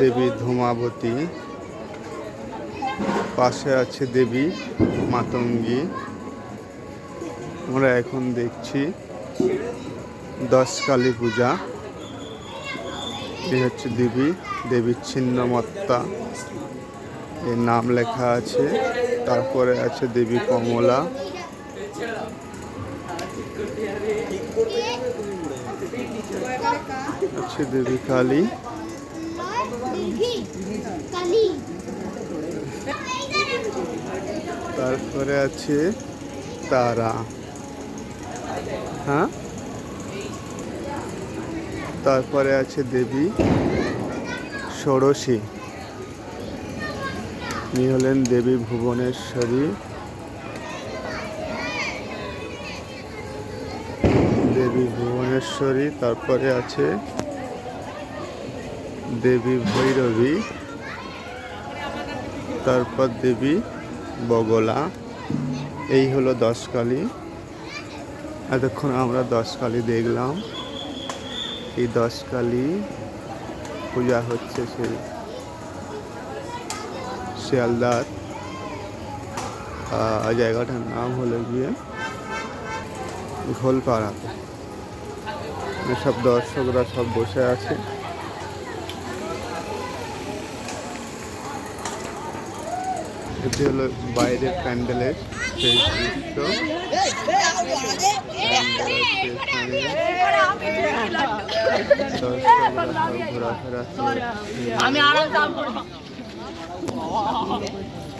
দেবী ধূমাবতী। পাশে আছে দেবী মাতঙ্গী। আমরা এখন দেখছি দশ কালী পূজা। এই হচ্ছে দেবী দেবীর ছিন্নমত্তা। এর নাম লেখা আছে। তারপরে আছে দেবী কমলা। আছে দেবী কালী কালী। তারপরে আছে তারা। হ্যাঁ? তারপরে আছে দেবী ষোড়শী। ইনি হলেন দেবী ভুবনেশ্বরী। দেবী ভুবনেশ্বরী, তারপরে আছে দেবী ভৈরবী। তারপর দেবী বগলা। এই হলো দশকালী। এতক্ষণ আমরা দশকালী দেখলাম। এই দশকালী পূজা হচ্ছে সেই শিয়ালদার। জায়গাটার নাম হলো গিয়ে ঘোলপাড়াতে। সব দর্শকরা সব বসে আছে। এটি হলো বাইরের প্যান্ডেলের সেই দৃশ্য। ঘোরাফেরা আমি আরাম